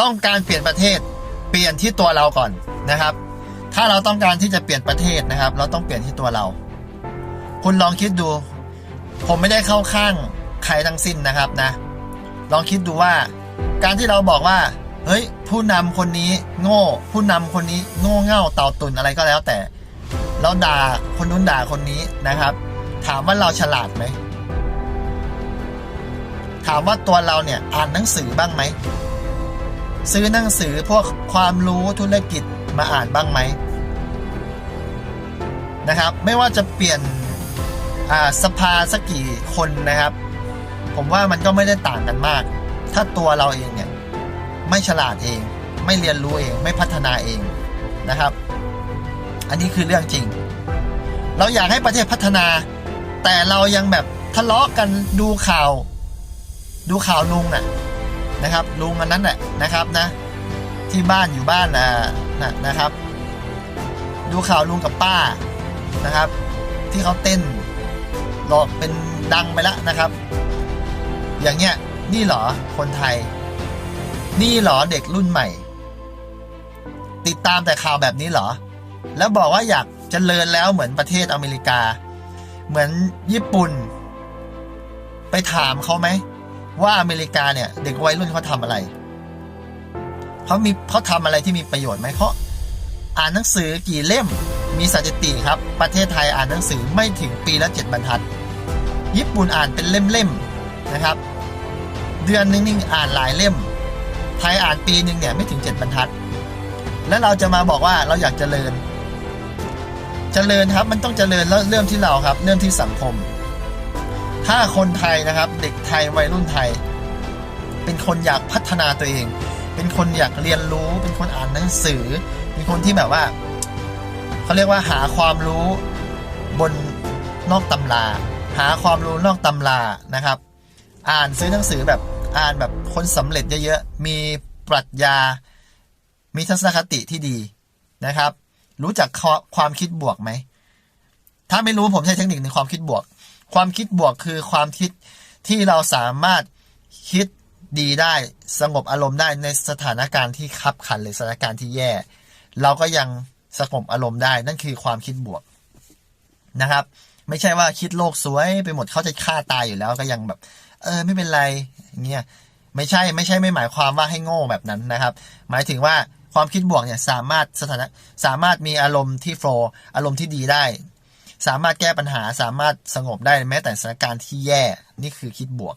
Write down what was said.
ต้องการเปลี่ยนประเทศ เปลี่ยนที่ตัวเราก่อนนะครับ ถ้าเราต้องการที่จะเปลี่ยนประเทศนะครับ เราต้องเปลี่ยนที่ตัวเรา คุณลองคิดดู ผมไม่ได้เข้าข้างใครทั้งสิ้นนะครับนะ ลองคิดดูว่า การที่เราบอกว่าเฮ้ยผู้นำคนนี้โง่ ผู้นำคนนี้โง่เง่าเต่าตุนอะไรก็แล้วแต่ เราด่าคนนู้นด่าคนนี้นะครับ ถามว่าเราฉลาดไหมถามว่าตัวเราเนี่ยอ่านหนังสือบ้างไหม ซื้อหนังสือพวกความรู้ธุรกิจมาอ่านบ้างไหมนะครับ ไม่ว่าจะเปลี่ยนอ่าสภาสักกี่คนนะครับ ผมว่ามันก็ไม่ได้ต่างกันมาก ถ้าตัวเราเองเนี่ยไม่ฉลาดเอง ไม่เรียนรู้เองไม่พัฒนาเองนะครับ อันนี้คือเรื่องจริง เราอยากให้ประเทศพัฒนา แต่เรายังแบบทะเลาะกันดูข่าว ดูข่าวลุงน่ะ นะครับลุงอันนั้นแหละนะครับนะ ที่บ้านอยู่บ้านนะนะครับ ดูข่าวลุงกับป้านะครับ ที่เขาเต้นหลอกเป็นดังไปแล้วนะครับ อย่างเงี้ยนี่เหรอคนไทย นี่เหรอเด็กรุ่นใหม่ ติดตามแต่ข่าวแบบนี้เหรอ แล้วบอกว่าอยากจเจริญแล้วเหมือนประเทศอเมริกา เหมือนญี่ปุ่น ไปถามเขาไหม ว่าอเมริกาเนี่ย เด็กวัยรุ่นเขาทำอะไรเขามีเขาทำอะไรที่มีประโยชน์ไหมเขาอ่านหนังสือกี่เล่มมีสถิติครับ ประเทศไทยอ่านหนังสือไม่ถึงปีละเจ็ดบรรทัด ญี่ปุ่นอ่านเป็นเล่มๆนะครับ เดือนนึงนี่อ่านหลายเล่ม ไทยอ่านปีหนึ่งเนี่ยไม่ถึงเจ็ดบรรทัด แล้วเราจะมาบอกว่าเราอยากเจริญเจริญครับมันต้องเจริญแล้วเริ่มที่เราครับ เริ่มที่สังคม ถ้าคนไทยนะครับ เด็กไทยวัยรุ่นไทย เป็นคนอยากพัฒนาตัวเอง เป็นคนอยากเรียนรู้ เป็นคนอ่านหนังสือ เป็นคนที่แบบว่าเขาเรียกว่าหาความรู้บนนอกตำรา หาความรู้นอกตำรานะครับ อ่านซื้อหนังสือแบบอ่านแบบคนสำเร็จเยอะๆ มีปรัชญา มีทัศนคติที่ดีนะครับ รู้จักความคิดบวกไหม ถ้าไม่รู้ผมใช้เทคนิคในความคิดบวก ความคิดบวกคือความคิดที่เราสามารถคิดดีได้สงบอารมณ์ได้ในสถานการณ์ที่ขับขันหรือสถานการณ์ที่แย่ เราก็ยังสงบอารมณ์ได้นั่นคือความคิดบวกนะครับ ไม่ใช่ว่าคิดโลกสวยไปหมดเขาจะฆ่าตายอยู่แล้วก็ยังแบบ เออไม่เป็นไรเงี้ยไม่ใช่ไม่ใช่ไม่หมายความว่าให้โง่แบบนั้นนะครับ หมายถึงว่าความคิดบวกเนี่ยสามารถสถานะสามารถมีอารมณ์ที่โฟล์อารมณ์ที่ดีได้ สามารถแก้ปัญหาสามารถสงบได้แม้แต่สถานการณ์ที่แย่นี่คือคิดบวก